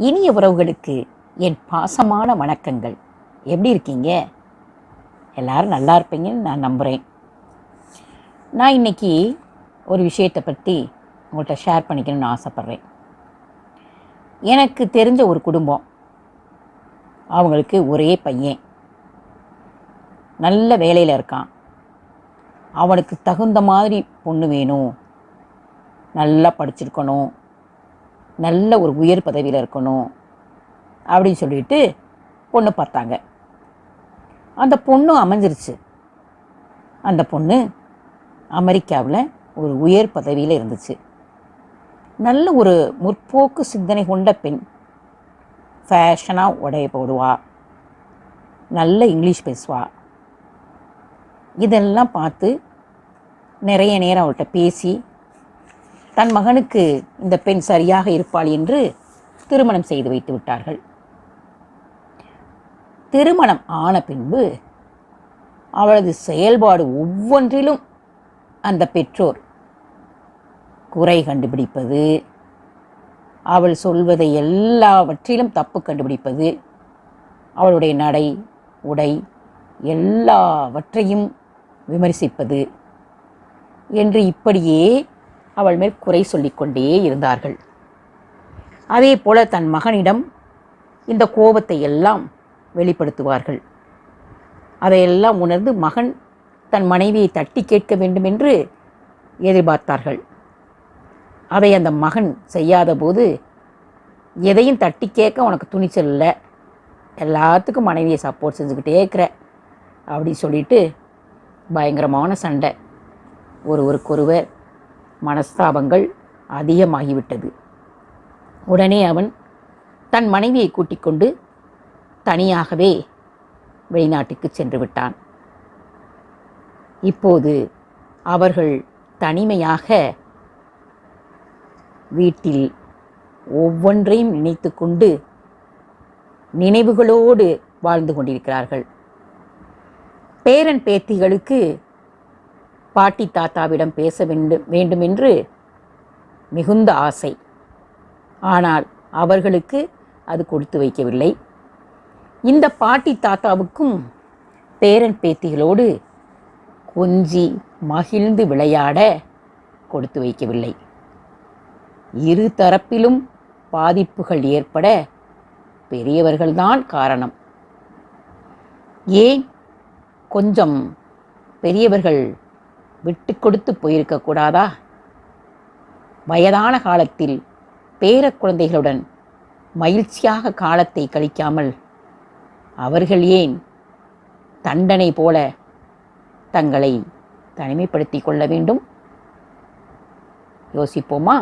இனிய உறவுகளுக்கு என் பாசமான வணக்கங்கள். எப்படி இருக்கீங்க? எல்லாரும் நல்லா இருப்பீங்கன்னு நான் நம்புகிறேன் நான் இன்னைக்கு ஒரு விஷயத்தை பற்றி உங்கள்கிட்ட ஷேர் பண்ணிக்கணும்னு ஆசைப்பட்றேன். எனக்கு தெரிஞ்ச ஒரு குடும்பம். அவங்களுக்கு ஒரே பையன். நல்ல வேலையில் இருக்கான். அவனுக்கு தகுந்த மாதிரி பொண்ணு வேணும். நல்லா படிச்சிருக்கணும். நல்ல ஒரு உயர் பதவியில் இருக்கணும் அப்படின்னு சொல்லிட்டு பொண்ணு பார்த்தாங்க. அந்த பொண்ணும் அமைஞ்சிருச்சு. அந்த பொண்ணு அமெரிக்காவில் ஒரு உயர் பதவியில் இருந்துச்சு. நல்ல ஒரு முற்போக்கு சிந்தனை கொண்ட பெண். ஃபேஷனாக உடைய போடுவா. நல்ல இங்கிலீஷ் பேசுவா. இதெல்லாம் பார்த்து நிறைய நேரம் அவள்கிட்ட பேசி தன் மகனுக்கு இந்த பெண் சரியாக இருப்பாள் என்று திருமணம் செய்து வைத்து விட்டார்கள். திருமணம் ஆன பின்பு அவளது செயல்பாடு ஒவ்வொன்றிலும் அந்த பெற்றோர் குறை கண்டுபிடிப்பது அவள் சொல்வதை எல்லாவற்றிலும் தப்பு கண்டுபிடிப்பது அவளுடைய நடை உடை எல்லாவற்றையும் விமர்சிப்பது என்று இப்படியே அவள் மேல் குறை சொல்லிக்கொண்டே இருந்தார்கள். அதே போல தன் மகனிடம் இந்த கோபத்தை எல்லாம் வெளிப்படுத்துவார்கள். அதையெல்லாம் உணர்ந்து மகன் தன் மனைவியை தட்டி கேட்க வேண்டும் என்று எதிர்பார்த்தார்கள். அதை அந்த மகன் செய்யாத போது எதையும் தட்டி கேட்க உனக்கு துணிச்சல் இல்லை எல்லாத்துக்கும் மனைவியை சப்போர்ட் செஞ்சுக்கிட்டே இருக்கிற அப்படி சொல்லிட்டு பயங்கரமான சண்டை. ஒருவருக்கொருவர் மனஸ்தாபங்கள் அதிகமாகிவிட்டது. உடனே அவன் தன் மனைவியை கூட்டிக் கொண்டு தனியாகவே வெளிநாட்டுக்கு சென்று விட்டான். இப்போது அவர்கள் தனிமையாக வீட்டில் ஒவ்வொன்றையும் நினைத்து கொண்டு நினைவுகளோடு வாழ்ந்து கொண்டிருக்கிறார்கள். பேரன் பேத்திகளுக்கு பாட்டி தாத்தாவிடம் பேச வேண்டும் வேண்டுமென்று மிகுந்த ஆசை. ஆனால் அவர்களுக்கு அது கொடுத்து வைக்கவில்லை. இந்த பாட்டி தாத்தாவுக்கும் பேரன் பேத்திகளோடு கொஞ்சி மகிழ்ந்து விளையாட கொடுத்து வைக்கவில்லை. இரு தரப்பிலும் பாதிப்புகள் ஏற்பட பெரியவர்கள்தான் காரணம். ஏன்? கொஞ்சம் பெரியவர்கள் விட்டு கொடுத்து போயிருக்க கூடாதா? வயதான காலத்தில் பேர குழந்தைகளுடன் மகிழ்ச்சியாக காலத்தை கழிக்காமல் அவர்கள் ஏன் தண்டனை போல தங்களை தனிமைப்படுத்திக் கொள்ள வேண்டும்? யோசிப்போமா?